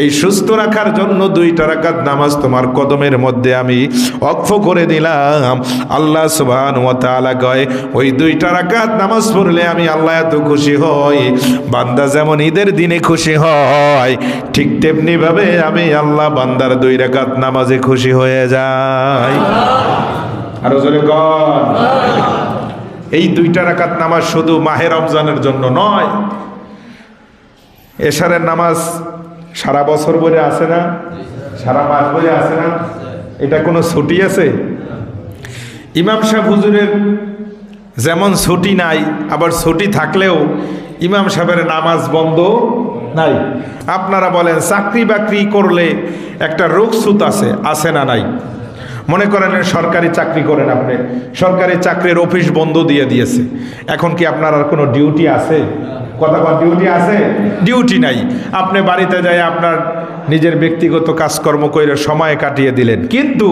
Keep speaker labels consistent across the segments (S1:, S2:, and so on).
S1: এই সুস্থ রাখার জন্য দুইটা রাকাত নামাজ তোমার কদমের মধ্যে আমি অক্ষ করে দিলাম। আল্লাহ সুবহান ওয়া তাআলা কয়, ওই দুইটা রাকাত নামাজ পড়লে আমি আল্লাহ এত খুশি হই, বান্দা যেমন ঈদের দিনে খুশি হয়, ঠিক তেমনি ভাবে আমি আল্লাহ বান্দার দুই রাকাত নামাজে খুশি হয়ে যাই। আরও জোরে কর এই দুইটা রাকাত নামাজ শুধু মাহে রমজানের জন্য নয়, এশারের নামাজ সারা বছর বলে আসে না? সারা মাস বলে আসে না? এটা কোনো ছুটি আছে? ইমাম সাহেব হুজুরের যেমন ছুটি নাই, আবার ছুটি থাকলেও ইমাম সাহেবের নামাজ বন্ধ নাই। আপনারা বলেন, চাকরি বাকরি করলে একটা রোগসুত আছে আছে না নাই? মনে করেন সরকারি চাকরি করেন আপনি, সরকারি চাকরির অফিস বন্ধ দিয়ে দিয়েছে। এখন কি আপনার আর কোনো ডিউটি আছে? ডিউটি নাই। আপনি বাড়িতে যাই আপনার নিজের ব্যক্তিগত কাজকর্ম করে সময় কাটিয়ে দিলেন। কিন্তু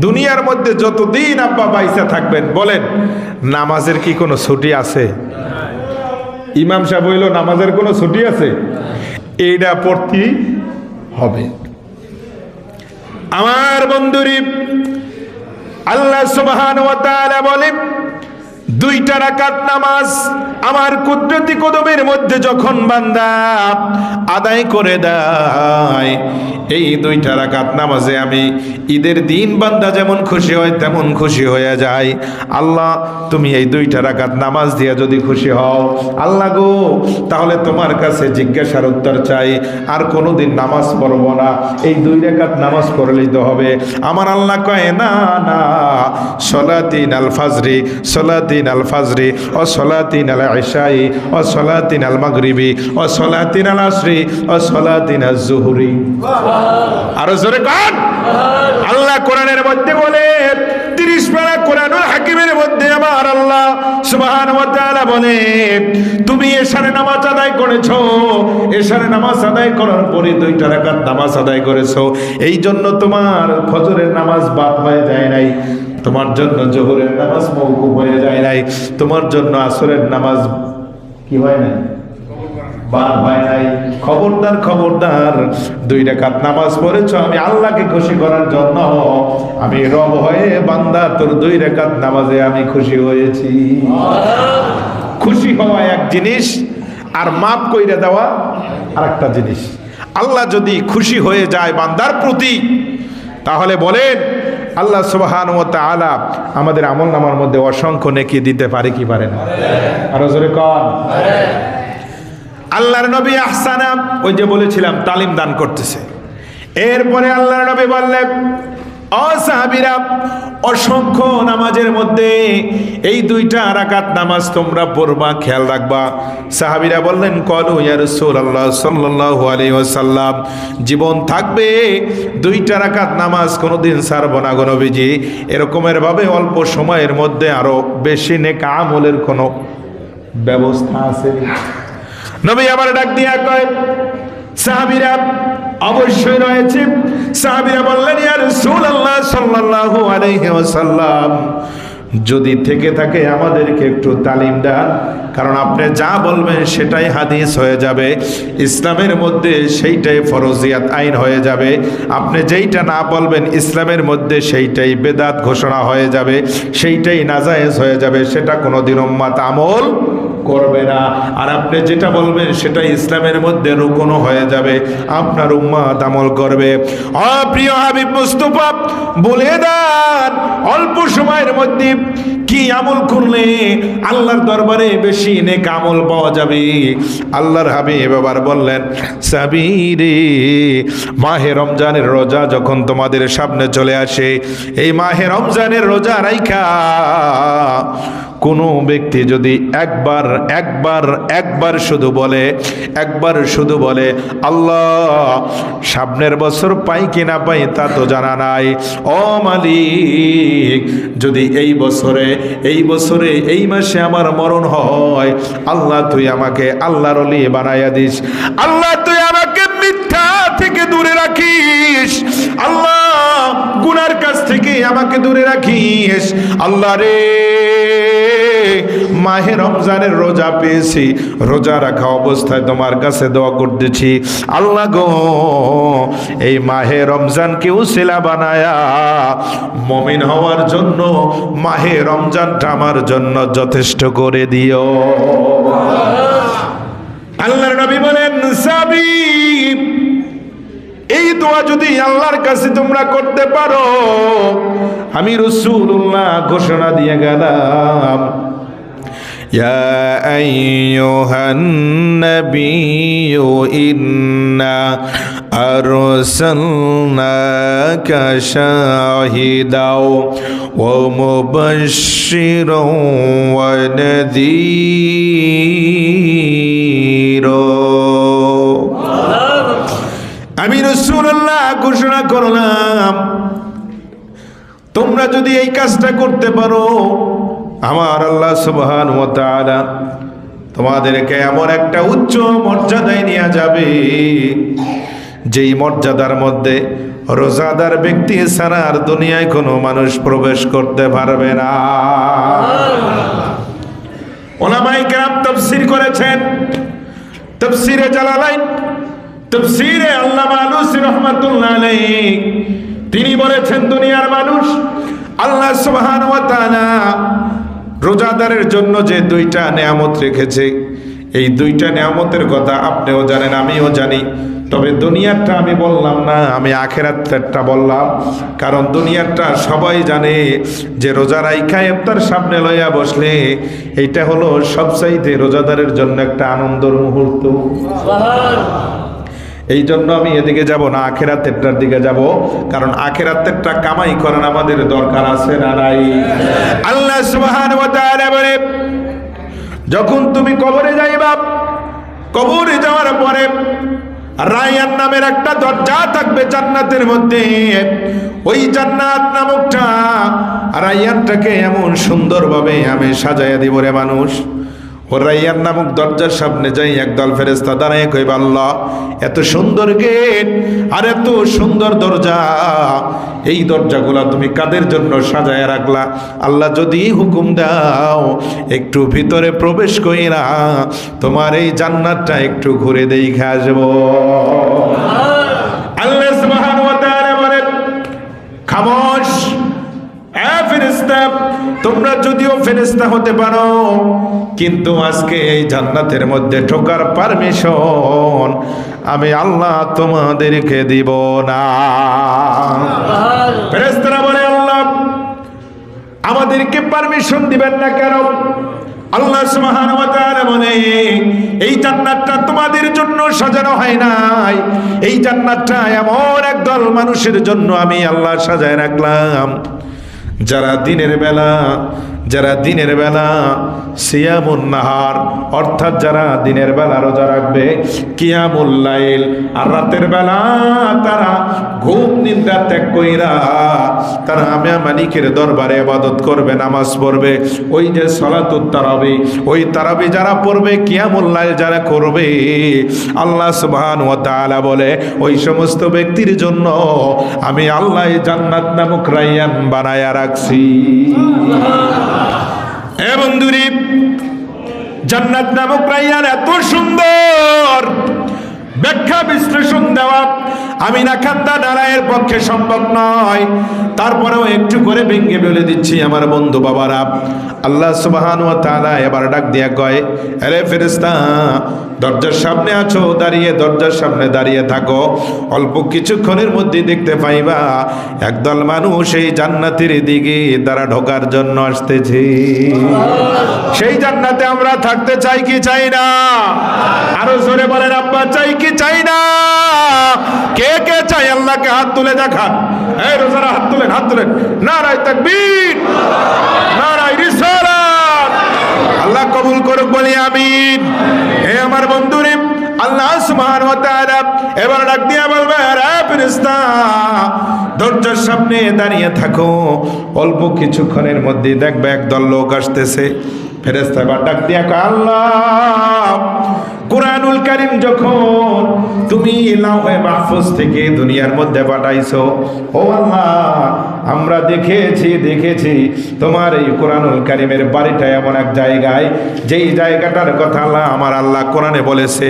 S1: দুনিয়ার মধ্যে যতদিন আব্বা বাইসা থাকবেন, বলেন, নামাজের কি কোনো ছুটি আছে? ইমাম সাহেব হইল, নামাজের কোনো ছুটি আছে? এইটা পড়তেই হবে। আমার বন্ধুরি, আল্লাহ সুবহান ওয়া তাআলা বলেন দুইটা রাকাত নামাজ আমার কুদরতি কদমের মধ্যে যখন বান্দা আদায় করে দেয়, এই দুইটা রাকাত নামাজে আমি ঈদের দিন বান্দা যেমন খুশি হয় তেমন খুশি হয়ে যায়। আল্লাহ, তুমি এই দুইটা রাকাত নামাজ দিয়ে যদি খুশি হও, আল্লাহ গো, তাহলে তোমার কাছে জিজ্ঞাসার উত্তর চাই, আর কোনোদিন নামাজ পড়ব না। এই দুই রেখাত নামাজ পড়লেই তো হবে। আমার আল্লাহ কয়, না না, সলাতিন আল ফাজরি সলাতিন আল ফাজরি, ও সলাতিন আল ইশাই, ও সলাতিন আল ও সলাতিন আল আসরি, ও সলাতিন আল জোরে আল্লাহ কোরআনের মধ্যে বলে তুমি এশারে নামাজ আদায় করেছ, এশারে নামাজ আদায় করার পরে দুইটা রাকাত নামাজ আদায় করেছ এই জন্য তোমার ফজরের নামাজ বাদ হয়ে যায় নাই। তোমার জন্য জোহরের নামাজ মওকুফ হয়ে যায় নাই। তোমার জন্য আসরের নামাজ কি হয় নাই? বাদ হয় নাই। খবরদার খবরদার, দুই রেখাত নামাজ পড়েছ, আমি আল্লাহকে খুশি করার জন্য। আমি রব হয়ে বান্দা, তোর দুই রেখাত নামাজে আমি খুশি হয়েছি। খুশি হওয়া এক জিনিস, আর মাপ কইরে দেওয়া আর একটা জিনিস। আল্লাহ যদি খুশি হয়ে যায় বান্দার প্রতি, তাহলে বলেন আল্লাহ সুবহান ও আলা আমাদের আমল নামার মধ্যে অসংখ্য নেকি দিতে পারে কি পারে না? আরও জোরে কন। আল্লাহর নবী আহসানা ওই যে বলেছিলাম, তালিম দান করতেছে। এরপরে আল্লাহর নবী বললেন অসাহাবিরা, অসংখ্য নামাজের মধ্যে এই দুইটা রাকাত নামাজ তোমরা পড়বা, খেয়াল রাখবা। সাহাবিরা বললেন, কলু ইয়া রাসূলুল্লাহ সাল্লাল্লাহু আলাইহি ওয়াসাল্লাম, জীবন থাকবে, দুইটা রাকাত নামাজ কোনোদিন ছাড়ব না গো নবীজি। এরকমের ভাবে অল্প সময়ের মধ্যে আরও বেশি নেক আমলের কোনো ব্যবস্থা আছে। নবী আবার ডাক দিয়া কয়, সাহাবিরা অবশ্যই রয়েছে। সাহাবিরা বললেন, ইয়া রাসূলুল্লাহ সাল্লাল্লাহু আলাইহি ওয়াসাল্লাম, যদি থেকে থাকে আমাদেরকে একটু তালিম দেন, কারণ আপনি যা বলবেন সেটাই হাদিস হয়ে যাবে। ইসলামের মধ্যে সেইটাই ফরজিয়াত আইন হয়ে যাবে। আপনি যেইটা না বলবেন, ইসলামের মধ্যে সেইটাই বেদাত ঘোষণা হয়ে যাবে, সেইটাই নাজায়েজ হয়ে যাবে, সেটা কোনোদিন উম্মাত আমল করবে না। আর আপনি যেটা বলবেন সেটা ইসলামের মধ্যে রুকনো হয়ে যাবে। আপনার উম্মাদ আমল করবে। অপ্রিয় হাবিব মুস্তফা, বলে দেন, অল্প সময়ের মধ্যে কি আমল করলে আল্লাহর দরবারে বেশি নেক আমল পাওয়া যাবে? আল্লাহর হাবিব এবার বললেন, সাবিরে, মাহে রমজানের রোজা যখন তোমাদের সামনে চলে আসে, এই মাহে রমজানের রোজা রাইখা কোনো ব্যক্তি যদি একবার একবার একবার শুধু বলে, একবার শুধু বলে, আল্লাহ, সামনের বছর পাই কি না পাই তা তো জানা নাই। ও মালিক, যদি এই বছরে এই বছরে, এই মাসে আমার মরণ হয়, আল্লাহ তুই আমাকে আল্লাহর অলি বানাইয়া দিস। আল্লাহ তুই আমাকে মিথ্যা থেকে দূরে রাখিস। আল্লাহ গুনার কাছ থেকে আমাকে দূরে রাখিস। আল্লাহ রে মাহে রমজানের রোজা পেয়েছি। রোজা রাখা অবস্থায় তোমার কাছে দোয়া করতেছি। আল্লাহ গো, এই মাহে রমজানকেও সেলা বানায়া, মমিন হওয়ার জন্য, মাহে রমজানটা আমার জন্য যথেষ্ট করে দিও। আল্লাহর নবী বলেন এই দোয়া যদি আল্লাহর কাছে তোমরা করতে পারো, আমি রসুল্লাহ ঘোষণা দিয়ে গেলাম। يا أيها النبي إنا أرسلناك شاهدا ومبشرا ونذيرا আমি রসুল্লাহ ঘোষণা করলাম তোমরা যদি এই কাজটা করতে পারো আমার আল্লাহ সুবহান ও তোমাদেরকে এমন একটা উচ্চ মর্যাদায় নিয়ে যাবে, যেই মর্যাদার মধ্যে রোজাদার ব্যক্তি ছাড়া আর দুনিয়ায় কোনো মানুষ প্রবেশ করতে পারবে না। ওলামাই কেরাম তফসির করেছেন। তফসিরে জালালাইন, তফসিরে আল্লামা আলুসি রহমাতুল্লাহ আলাইহি, তিনি বলেছেন, দুনিয়ার মানুষ আল্লাহ সুবহান ওয়া তাআলা রোজাদারের জন্য যে দুইটা নিয়ামত রেখেছে, এই দুইটা নিয়ামতের কথা আপনিও জানেন, আমিও জানি। তবে দুনিয়ারটা আমি বললাম না, আমি আখেরাতটা বললাম। কারণ দুনিয়ারটা সবাই জানে যে রোজা রাইখা ইফতার সামনে লইয়া বসলে এইটা হলো সবচাইতে রোজাদারের জন্য একটা আনন্দর মুহূর্ত। এই জন্য আমি এদিকে যাব না আখেরাতেরটার দিকে যাব। কারণ আখেরাতেরটা কামাই করার আমাদের দরকার আছে না নাই? আল্লাহ সুবহানাহু ওয়া তাআলা বলে, যখন তুমি কবরে যাইবা, কবরে যাওয়ার পরে রায়ান নামের একটা দরজা থাকবে জান্নাতের মধ্যে। ওই জান্নাত নামকটা রায়ানটাকে এমন সুন্দরভাবে আমি সাজাইয়া দিব রে মানুষ। ও রাইয়ান নামক দরজার সামনে যাই একদল ফেরেস্তা দাঁড়ায় কইব আল্লাহ এত সুন্দর গেট আর এত সুন্দর দরজা। এই দরজাগুলা তুমি কাদের জন্য সাজায় রাখলা? আল্লাহ যদি হুকুম দাও একটু ভিতরে প্রবেশ কইরা তোমার এই জান্নাতটা একটু ঘুরে দেখে আসব। আল্লাহ সুবহানাহু ওয়া তাআলা বলেন এ তোমরা যদিও ফেরেস্তা হতে পারো কিন্তু আজকে এই জান্নাতের মধ্যে ঢোকার পারমিশন আমি আল্লাহ তোমাদেরকে দিব না। ফেরেস্তারা বলে আল্লাহ আমাদেরকে পারমিশন দিবেন না কেন? আল্লাহ সুবহানাহু ওয়া তাআলা বলে এই জান্নাতটা তোমাদের জন্য সাজানো হয় নাই। এই জান্নাতটা এমন একদল মানুষের জন্য আমি আল্লাহ সাজায় রাখলাম। যারা দিনের বেলা যারা দিনের বেলা সিয়ামুন নাহার, অর্থাৎ যারা দিনের বেলা রোজা রাখবে, কিয়ামুল লাইল। আর রাতের বেলা তারা ঘুম নিন্দা ত্যাগ কইরা তারা আমি মালিকের দরবারে আবাদত করবে, নামাজ পড়বে। ওই যে সলাতুত তারাবি, ওই তারাবি যারা পড়বে, কিয়ামুল লাইল যারা করবে, আল্লাহ সুবহান ওয়া তাআলা বলে, ওই সমস্ত ব্যক্তির জন্য আমি আল্লাহ জান্নাত নামক রাইয়ান বানায়া রাখছি। বন্ধুরি জান্নাত নামক রাইয়ান এত সুন্দর। ব্যাখ্যা বিশ্লেষণ দেওয়া আমি না খান্দা নারায়ের পক্ষে সম্ভব নয়। তারপরেও একটু করে ভেঙে বলে দিচ্ছি আমার বন্ধু বাবারা। আল্লাহ সুবাহান ও তাআলা এবার ডাক দিয়া কয় আরে ফেরেস্তা দরজার সামনে আছো, দাঁড়িয়ে দরজার সামনে দাঁড়িয়ে থাকো। অল্প কিছুক্ষণের মধ্যে দেখতে পাইবা একদল মানুষ এই জান্নাতের দিকে তারা ঢোকার জন্য আসতেছে। সেই জান্নাতে আমরা থাকতে চাই কি চাই না? আরও জোরে বলেন, আব্বা, চাই কি চাই না? কে কে চাই আল্লাহকে হাত তুলে দেখান এই রোজারা হাত তুলেন হাত তুলেন। নারায় তাকবীর, নারায় রিসালাত। আল্লাহ কবুল করুক, বলি আমিন। হে আমার বন্ধুরে, আল্লাহ সুবহানাহু ওয়া তাআলা এবার ডাক দিয়া বলবে রে ফেরেশতা দরজার সামনে দাঁড়িয়ে থাকো। অল্প কিছুক্ষণের মধ্যে দেখবে একদল লোক আসতেছে। ফেরেস্তা এবার ডাক দিয়া আল্লাহ, কোরআনুল কারিম যখন তুমি লাউহে মাহফুজ থেকে দুনিয়ার মধ্যে পাঠাইছো, ও আল্লাহ আমরা দেখেছি দেখেছি। তোমার এই কোরআনুল কারিমের বাড়িটা এমন এক জায়গায়, যেই জায়গাটার কথা আল্লাহ, আমার আল্লাহ কোরআনে বলেছে,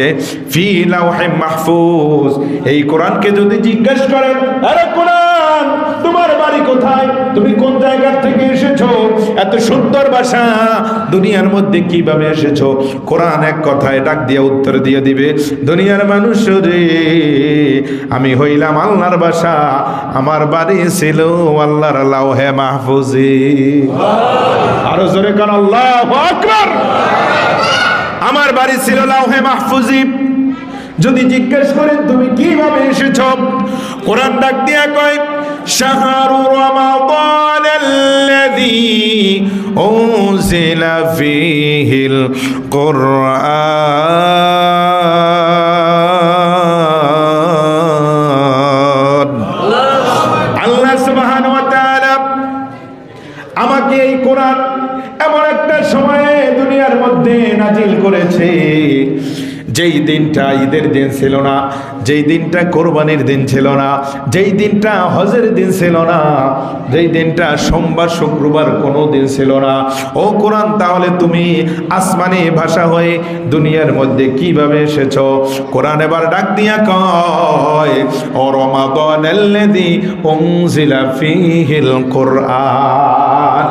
S1: ফি লাউহে মাহফুজ। এই কোরআনকে যদি জিজ্ঞেস করেন, আরে কোরআন, তোমার বাড়ি কোথায়? তুমি কোন জায়গার থেকে এসেছ? এত সুন্দর ভাষা দুনিয়ার মধ্যে কীভাবে এসেছ? কোরআন এক কথায় ডাক দিয়ে উত্তর দিয়ে দিবে, দুনিয়ার মানুষ রে আমি হইলাম আল্লাহর বাসা আমার বাড়ি ছিল আল্লাহর আল্লাহ হে মাহফুজি আরো জোরে কার আল্লাহ আকবার আমার বাড়ি ছিল লাউহে মাহফুজি যদি জিজ্ঞেস করেন তুমি কিভাবে এসেছ কোরআন ডাক দিয়া কয় শাহরু রমাদান الذي أنزل فيه القرآن আমাকে এই কোরআন এমন একটা সময়ে দুনিয়ার মধ্যে নাজিল করেছে, যেই দিনটা ঈদের দিন ছিল না। যেই দিনটা কোরবানির দিন ছিল না, যেই দিনটা হজের দিন ছিল না, যেই দিনটা সোমবার, শুক্রবার কোনো দিন ছিল না। ও কোরআন, তাহলে তুমি আসমানি ভাষা হয়ে দুনিয়ার মধ্যে কীভাবে এসেছ? কোরআন এবার ডাক দিয়া কয়, ও আল্লাযী উনজিলা ফীহিল কোরআন।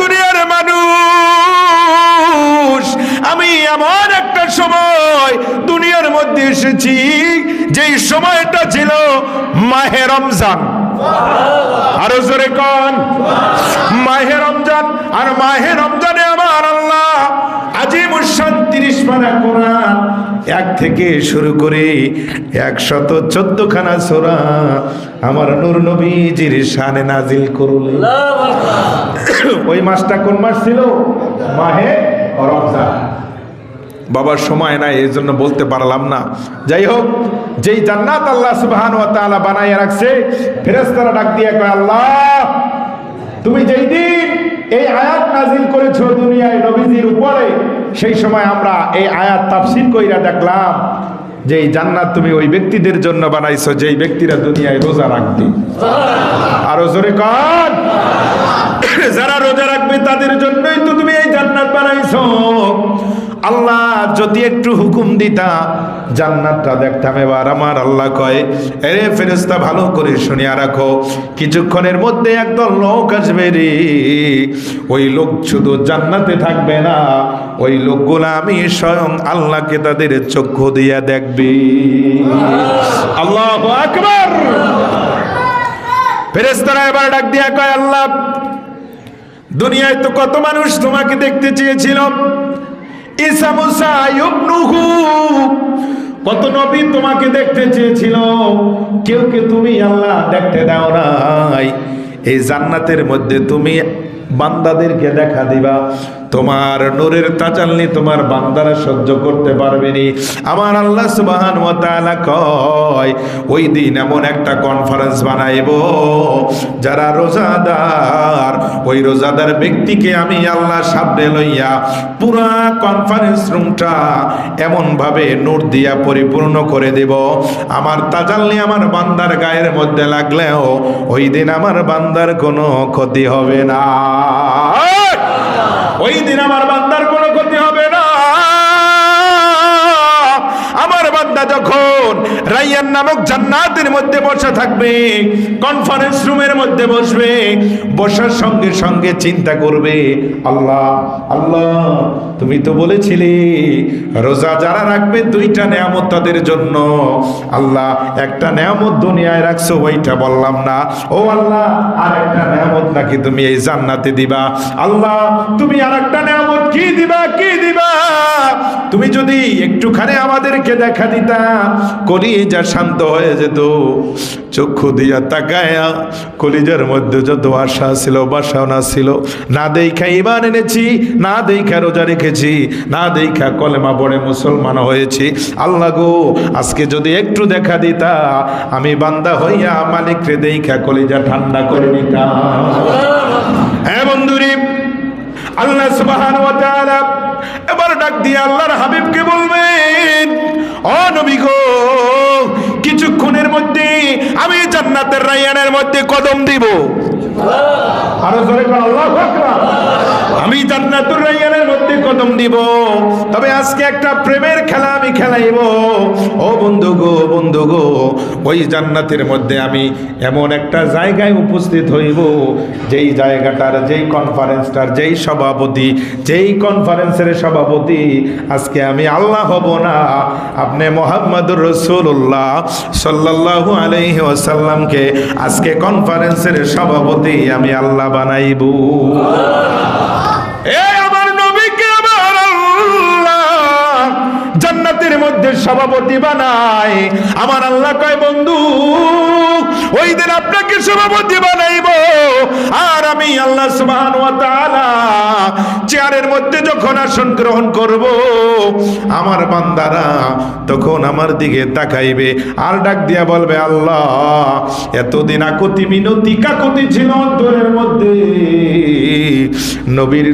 S1: দুনিয়ার মানুষ, আমি এমন একটা সময় দুনিয়ার মধ্যে এসেছি সময়টা ছিল মাহে রমজান। আরও জোরে কন। মাহে রমজান আর মাহে রমজানে আমার আল্লাহ আজিম উসান তিরিশ পারা কোরআন এক থেকে শুরু করে একশত চোদ্দ খানা সোরা আমার নূর নবীজির শানে নাজিল করুন। ওই মাসটা কোন মাস ছিল? মাহে রমজান। বাবার সময় নাই, এই জন্য বলতে পারলাম না। যাই হোক, যেই জান্নাত আল্লাহ সুবহান ওয়া তাআলা বানাইয়া রাখছে, ফেরেশতারা ডাক দিয়ে কয়, আল্লাহ, তুমি যেই দিন এই আয়াত নাজিল করেছ দুনিয়ায় নবীজির উপরে, সেই সময় আমরা এই আয়াত তাফসীর কইরা দেখলাম যে এই জান্নাত তুমি ওই ব্যক্তিদের জন্য বানাইছো, যেই ব্যক্তিরা দুনিয়ায় রোজা রাখবে। আরও জোরে কন। যারা রোজা রাখবে তাদের জন্যই তো তুমি এই জান্নাত বানাইছো। আল্লাহ যদি একটু হুকুম দিতা জান্নাতটা দেখতাম। এবার আমার আল্লাহ কয়, এরে ফেরেস্তা ভালো করে শুনিয়া রাখো, কিছুক্ষণের মধ্যে একদল লোক আসবে রে। ওই লোক শুধু জান্নাতে থাকবে না, ওই লোকগুলা আমি স্বয়ং আল্লাহকে তাদের চক্ষু দিয়া দেখবি। আল্লাহ আকবার! ফেরেস্তারা এবার ডাক দিয়া কয়, আল্লাহ, দুনিয়ায় তো কত মানুষ তোমাকে দেখতে চেয়েছিল। ঈসা মুসা ইবনুহু। কত নবী তোমাকে দেখতে চেয়েছিল, কেউ কে তুমি আল্লাহ দেখতে দাও নাই। এই জান্নাতের মধ্যে তুমি বান্দাদেরকে দেখা দিবা। তোমার নূরের তাজাল্লি তোমার বান্দারা সহ্য করতে পারবে নি আমার আল্লাহ সুবহান কয়, ওই দিন এমন একটা কনফারেন্স বানাইব, যারা রোজাদার, ওই রোজাদার ব্যক্তিকে আমি আল্লাহ সামনে লইয়া পুরা কনফারেন্স রুমটা এমন ভাবে নূর দিয়া পরিপূর্ণ করে দেব। আমার তাজাল্লি আমার বান্দার গায়ের মধ্যে লাগলেও, ওই দিন আমার বান্দার কোনো ক্ষতি হবে না। ওই দিন আমার বান্দার কোনো ক্ষতি হবে না। আমার বান্দা যখন রাইয়ান নামক জান্নাতের মধ্যে বসে থাকবে কনফারেন্স রুমের মধ্যে বসবে, বসার সঙ্গে সঙ্গে চিন্তা করবে, আল্লাহ আল্লাহ, তুমি তো বলেছিলে, রোজা যারা রাখবে দুইটা নেয়ামত তাদের জন্য। আল্লাহ, একটা নেয়ামত দুনিয়ায় রাখছো, ওইটা বললাম না। ও আল্লাহ আর একটা নেয়ামত নাকি তুমি এই জান্নাতে দিবা? আল্লাহ, তুমি আর একটা নেয়ামত কি দিবা কি দিবা? তুমি যদি একটুখানি আমাদেরকে দেখা দিতা কলিজা শান্ত হয়ে যেত। চক্ষু দিয়া তাকায়া কলিজার মধ্যে যত আশা ছিল বাসনা ছিল না দেখা ইমান এনেছি না দেখা রোজা রেখেছি না দেখা কলেমা পড়ে মুসলমান হয়েছি। আল্লাহ গো আজকে যদি একটু দেখা দিতা আমি বান্দা হইয়া মালিক রে দেখা কলিজা ঠান্ডা করে নিতাম। হ্যাঁ বন্ধুরি আল্লাহ এবার ডাক দিয়ে আল্লাহর হাবিবকে বলবেন অনবিক গো, কিছুক্ষণের মধ্যে আমি জান্নাতের রায়ানের মধ্যে কদম দিব। আরও জোরে আল্লাহু আমি জান্নাতুর রাইয়ানের মধ্যে কদম দিব। তবে আজকে একটা প্রেমের খেলা আমি খেলাইব। ও বন্ধু গো বন্ধু গো, ওই জান্নাতের মধ্যে আমি এমন একটা জায়গায় উপস্থিত হইব, যেই জায়গাটার যেই কনফারেন্সটার যেই সভাপতি, যেই কনফারেন্সের সভাপতি আজকে আমি আল্লাহ হব না। আপনি মোহাম্মদুর রসুল্লাহ সাল্লাল্লাহু আলাইহি ওয়াসাল্লামকে আজকে কনফারেন্সের সভাপতি আমি আল্লাহ বানাইব। মধ্যে সভাপতি বানায় আমার আল্লাহ কয়, বন্ধু, ওই দিন আপনাকে সভাপতি বানাইব। আর আমি আল্লাহ তাআলা চেয়ারের মধ্যে যখন আসন গ্রহণ করব, আমার বান্দারা তখন আমার দিকে তাকাইবে আর ডাক দিয়া বলবে, আল্লাহ, এতদিন আকুতি মিনতি কাকুতি ছিল অন্তরের মধ্যে। নবীর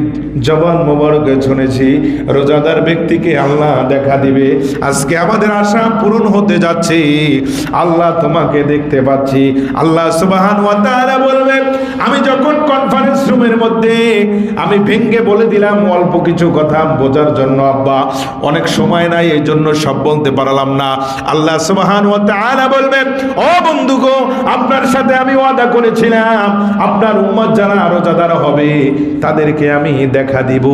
S1: জবান মোবারকে শুনেছি, রোজাদার ব্যক্তিকে আল্লাহ দেখা দিবে। আজকে আমাদের আশা পূরণ হতে যাচ্ছে। আল্লাহ তোমাকে দেখতে পাচ্ছি। আল্লাহ সুবাহান ওয়া তাআলা বলবে, আমি যখন কনফারেন্স রুমের মধ্যে আমি ভেঙ্গে বলে দিলাম অল্প কিছু কথা বোঝার জন্য, আব্বা, অনেক সময় নাই এই জন্য সব বলতে পারলাম না। আল্লাহ সুবাহান বলবেন ও বন্ধু গো, আপনার সাথে আমি ওয়াদা করেছিলাম, আপনার উম্মত যারা আরও যারা হবে, তাদেরকে আমি দেখা দিব।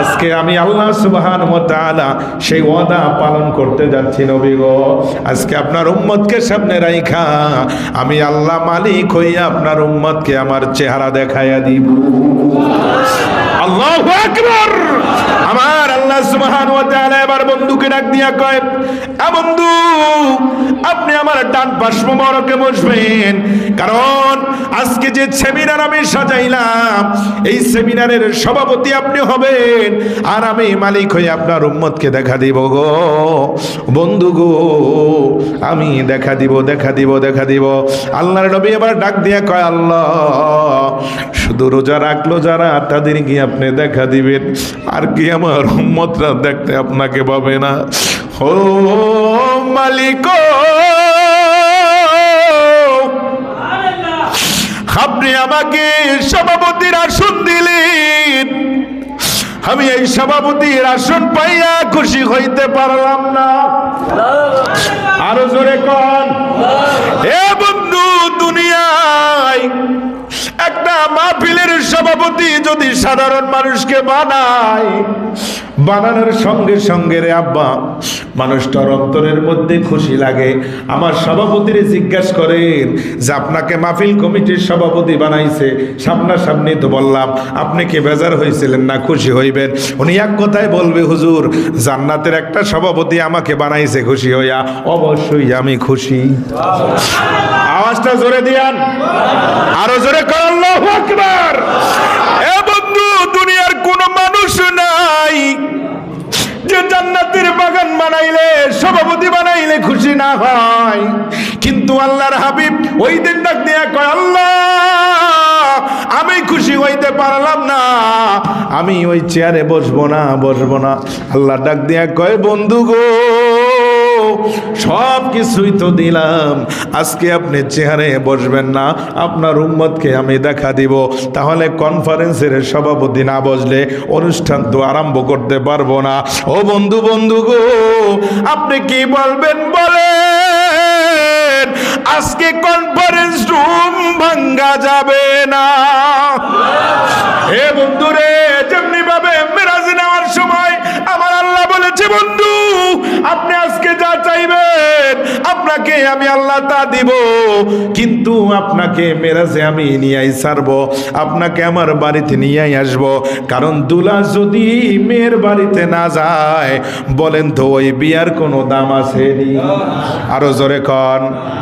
S1: আজকে আমি আল্লাহ সুবহান তাআলা সেই ওয়াদা পালন করতে যাচ্ছি নবী আজকে আপনার উম্মতকে সামনে রাইখা, আমি আল্লাহ মালিক হইয়া আপনার উম্মতকে আমার চেহারা দেখাইয়া দিব। আল্লাহু আমার সভাপতি আপনি হবেন আর আমি মালিক হয়ে আপনার উম্মতকে দেখা দিব গো। বন্ধু গো, আমি দেখা দিব দেখা দিব দেখা দিব। আল্লাহর নবী এবার ডাক দিয়া কয়, আল্লাহ, শুধু রোজা রাখল যারা তাদের কি আপনি দেখা দিবেন। আর কি আমার উম্মতরা দেখতে আপনাকে পাবে না। ও মালিক আপনি আমাকে সভাপতির আসন দিলেন। আমি এই সভাপতির আসন পাইয়া খুশি হইতে পারলাম না। আরও জোরে কন। এ বন্ধু দুনিয়ায় একটা মাহফিলের সভাপতি যদি সাধারণ মানুষকে বানায় বানানোর সঙ্গে সঙ্গে রে আব্বা মানুষটার অন্তরের মধ্যে খুশি লাগে। আমার সভাপতিরে জিজ্ঞাসা করেন যে আপনাকে মাহফিল কমিটির সভাপতি বানাইছে? সামনাসামনি তো বললাম আপনি কি বেজার হয়েছিলেন না খুশি হইবেন? উনি এক কথায় বলবে হুজুর জান্নাতের একটা সভাপতি আমাকে বানাইছে খুশি হইয়া অবশ্যই আমি খুশি। আওয়াজটা জোরে দিয়ান। আরও জোরে কর আল্লাহু আকবার এ বন্ধু দুনিয়ার কোন মানুষ নাই যে জান্নাতের বাগান বানাইলে, সভাপতি বানাইলে খুশি না হয়। কিন্তু আল্লাহর হাবিব ওই দিন ডাক দিয়া কয়, আল্লাহ, আমি খুশি হইতে পারলাম না। আমি ওই চেয়ারে বসবো না বসবো না। আল্লাহ ডাক দিয়া কয়, বন্ধু গো সব কিছুই তো দিলাম। আজকে আপনি চেহারে বসবেন না, আপনার উম্মতকে আমি দেখা দিব। তাহলে কনফারেন্সের সভাপতি না বসলে অনুষ্ঠান তো আরম্ভ করতে পারব না। ও বন্ধু বন্ধু গো, আপনি কি বলবেন বলেন? আজকে কনফারেন্স রুম ভাঙ্গা যাবে না। হে বন্ধু রে যেমনি ভাবে মেরাজ আপনি আজকে যা চাইবেন, আপনাকে আমি আল্লাহ তা দিব। কিন্তু আপনাকে মেরাজে আমি নিয়ে ছাড়বো, আপনাকে আমার বাড়িতে নিয়ে আসব। কারণ দুলা যদি মেয়ের বাড়িতে না যায়, বলেন তো ওই বিয়ার কোনো দাম আছে আরও জোরে কন।